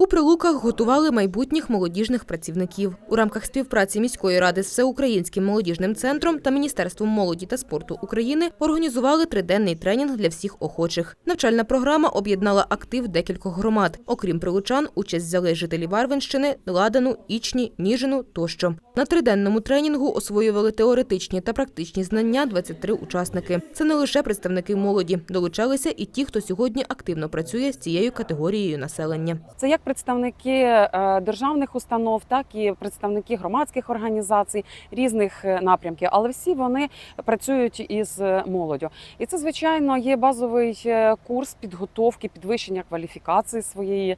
У прилуках готували майбутніх молодіжних працівників. У рамках співпраці міської ради з Всеукраїнським молодіжним центром та Міністерством молоді та спорту України організували триденний тренінг для всіх охочих. Навчальна програма об'єднала актив декількох громад. Окрім прилучан, участь взяли жителі Варвинщини, Ладану, Ічні, Ніжину тощо. На триденному тренінгу освоювали теоретичні та практичні знання 23 учасники. Це не лише представники молоді, долучалися і ті, хто сьогодні активно працює з цією категорією населення. Це як представники е, державних установ, так і представники громадських організацій різних е, напрямків, але всі вони працюють із е, молоддю. І це, звичайно, є базовий курс підготовки, підвищення кваліфікації своєї,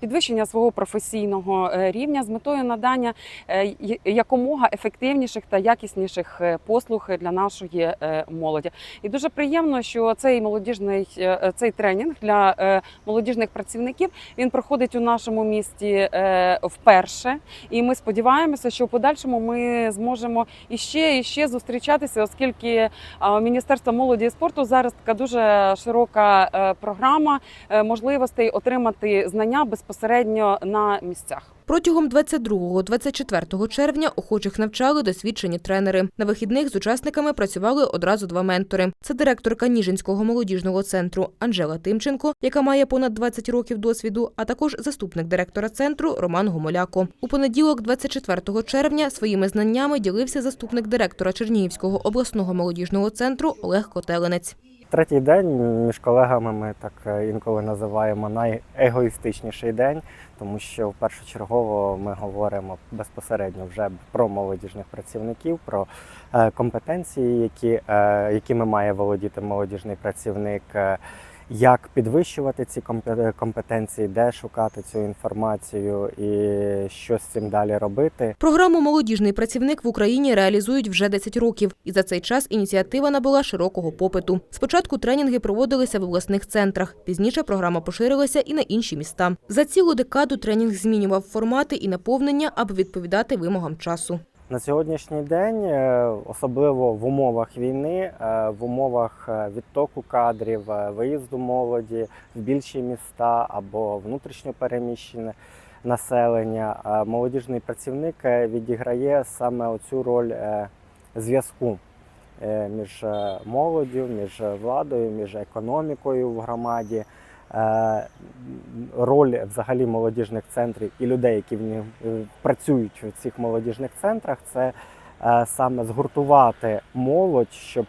підвищення свого професійного рівня з метою надання якомога ефективніших та якісніших послуг для нашої молоді. І дуже приємно, що цей молодіжний цей тренінг для молодіжних працівників він проходить у нашому місті е, вперше, і ми сподіваємося, що в подальшому ми зможемо іще і ще зустрічатися, оскільки е, Міністерство молоді і спорту зараз така дуже широка е, програма можливостей отримати знання безпосередньо на місцях. Протягом 22-24 червня охочих навчали досвідчені тренери. На вихідних з учасниками працювали одразу два ментори. Це директорка Ніжинського молодіжного центру Анжела Тимченко, яка має понад 20 років досвіду, а також заступник директора центру Роман Гомоляко. У понеділок, 24 червня, своїми знаннями ділився заступник директора Чернігівського обласного молодіжного центру Олег Котеленець. Третій день між колегами ми так е, інколи називаємо найегоїстичніший день, тому що першочергово ми говоримо безпосередньо вже про молодіжних працівників, про е, компетенції, які, е, якими має володіти молодіжний працівник. Е, Як підвищувати ці компе- компетенції, де шукати цю інформацію і що з цим далі робити. Програму Молодіжний працівник в Україні реалізують вже 10 років, і за цей час ініціатива набула широкого попиту. Спочатку тренінги проводилися в обласних центрах. Пізніше програма поширилася і на інші міста. За цілу декаду тренінг змінював формати і наповнення, аби відповідати вимогам часу. На сьогоднішній день, е, особливо в умовах війни, е, в умовах е, відтоку кадрів, виїзду молоді в більші міста або внутрішньо переміщене населення, молодіжний працівник відіграє саме оцю роль зв'язку між молоддю, між владою, між економікою в громаді. Е, Роль взагалі молодіжних центрів і людей, які в них е, працюють в цих молодіжних центрах, це е, саме згуртувати молодь, щоб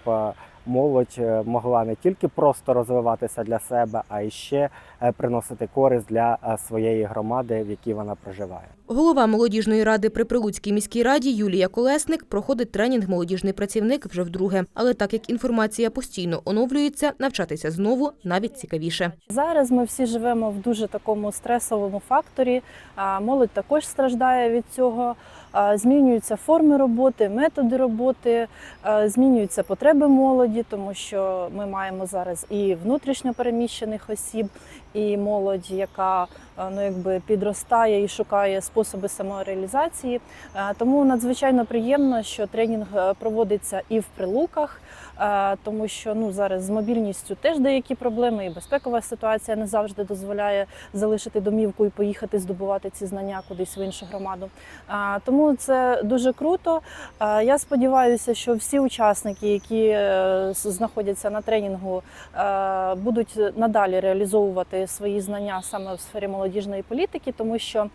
молодь могла не тільки просто розвиватися для себе, а й ще приносити користь для е, своєї громади, в якій вона проживає. Голова молодіжної ради при Прилуцькій міській раді Юлія Колесник проходить тренінг молодіжний працівник вже вдруге. Але так як інформація постійно оновлюється, навчатися знову навіть цікавіше. Зараз ми всі живемо в дуже такому стресовому факторі. а Молодь також страждає від цього. Змінюються форми роботи, методи роботи, змінюються потреби молоді, тому що ми маємо зараз і внутрішньо переміщених осіб, і молодь, яка ну якби підростає і шукає способи самореалізації. Тому надзвичайно приємно, що тренінг е, проводиться і в прилуках. Е, тому що ну зараз з мобільністю теж деякі проблеми, і безпекова ситуація не завжди дозволяє залишити домівку і поїхати здобувати ці знання кудись в іншу громаду. Е, Тому це дуже круто. Е, Я сподіваюся, що всі учасники, які е, знаходяться на тренінгу, е, будуть надалі реалізовувати свої знання саме в сфері молодіжної політики, тому що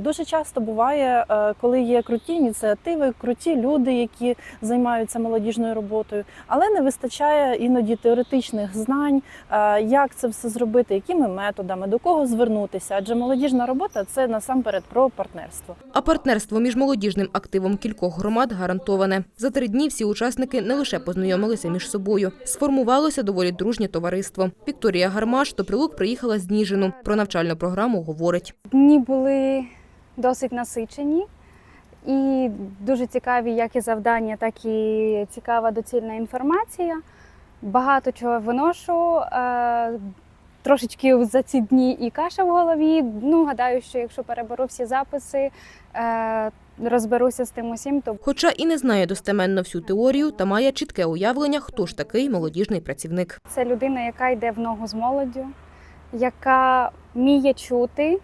дуже часто буває, е, коли є круті ініціативи, круті люди, які займаються молодіжною роботою, але не вистачає іноді теоретичних знань, е, як це все зробити, якими методами, до кого звернутися. Адже молодіжна робота це насамперед про партнерство. А партнерство між молодіжним активом кількох громад гарантоване. За три дні всі учасники не лише познайомилися між собою, сформувалося доволі дружнє товариство. Вікторія Гармаш до Прилук приїхала з Ніжину. Про навчальну програму говорить. Дні були досить насичені і дуже цікаві як і завдання, так і цікава доцільна інформація. Багато чого виношу. е, Трошечки за ці дні і каша в голові. Ну, гадаю, що якщо переберу всі записи, е, розберуся з тим усім, то Хоча і не знає достеменно всю теорію, та має чітке уявлення, хто ж такий молодіжний працівник. це людина, яка йде в ногу з молоддю, яка вміє чути,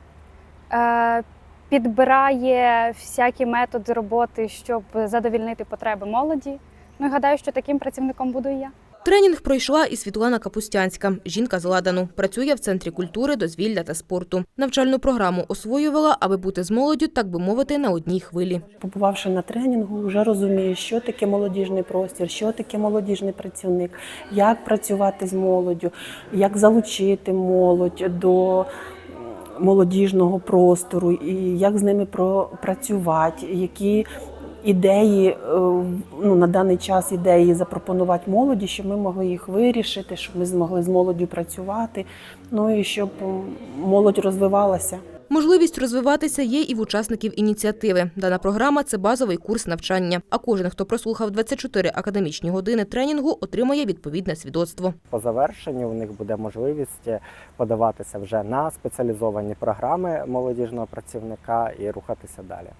е, підбирає всякі методи роботи, щоб задовільнити потреби молоді. Ну і гадаю, що таким працівником буду і я. Тренінг пройшла і Світлана Капустянська. Жінка з Ладану. Працює в Центрі культури, дозвілля та спорту. Навчальну програму освоювала, аби бути з молоддю, так би мовити, на одній хвилі. Побувавши на тренінгу, вже розумієш, що таке молодіжний простір, що таке молодіжний працівник, як працювати з молоддю, як залучити молодь до молодіжного простору, і як з ними пропрацювати, які ідеї е, ну, на даний час ідеї запропонувати молоді, щоб ми могли їх вирішити, щоб ми змогли з молоддю працювати, ну і щоб молодь розвивалася. Можливість розвиватися є і в учасників ініціативи. Дана програма це базовий курс навчання. А кожен, хто прослухав 24 академічні години тренінгу, отримає відповідне свідоцтво. По завершенню у них буде можливість подаватися вже на спеціалізовані програми молодіжного працівника і рухатися далі.